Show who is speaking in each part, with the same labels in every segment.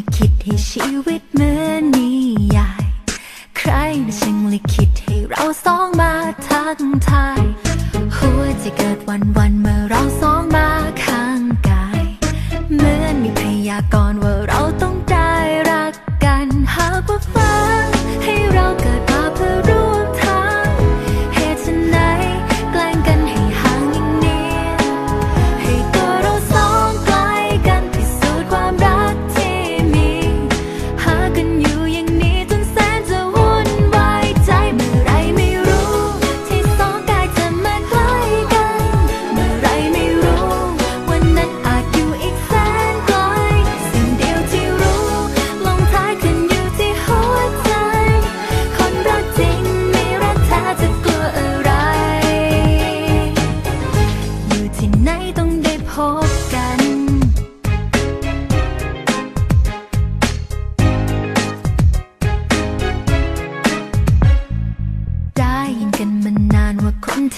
Speaker 1: ลิขิตให้ชีวิตเหมือนนิยาย ใครนะช่งลิขิตให้เราสองมาทักทาย หัวจะเกิดวันวันเมื่อเราสองมาข้างกาย เหมือนมีพยากร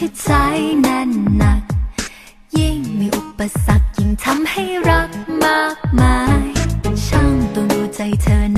Speaker 1: ที่ใจแน่นหนัก ยิ่งมีอุปสรรคยิ่งทำให้รักมากมาย ช่างตัวรู้ใจเธ
Speaker 2: อ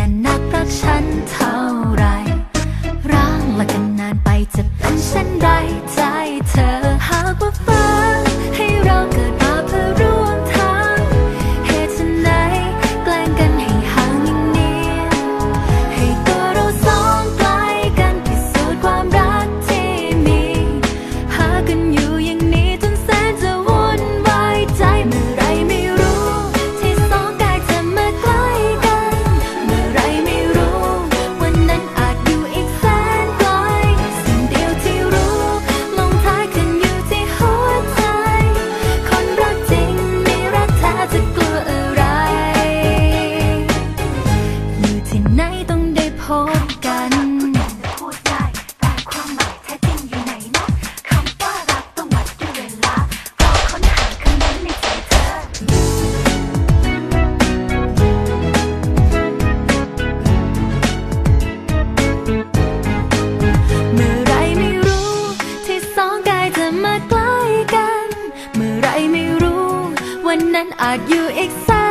Speaker 1: วันนั้นอาจอยู่อีกสัก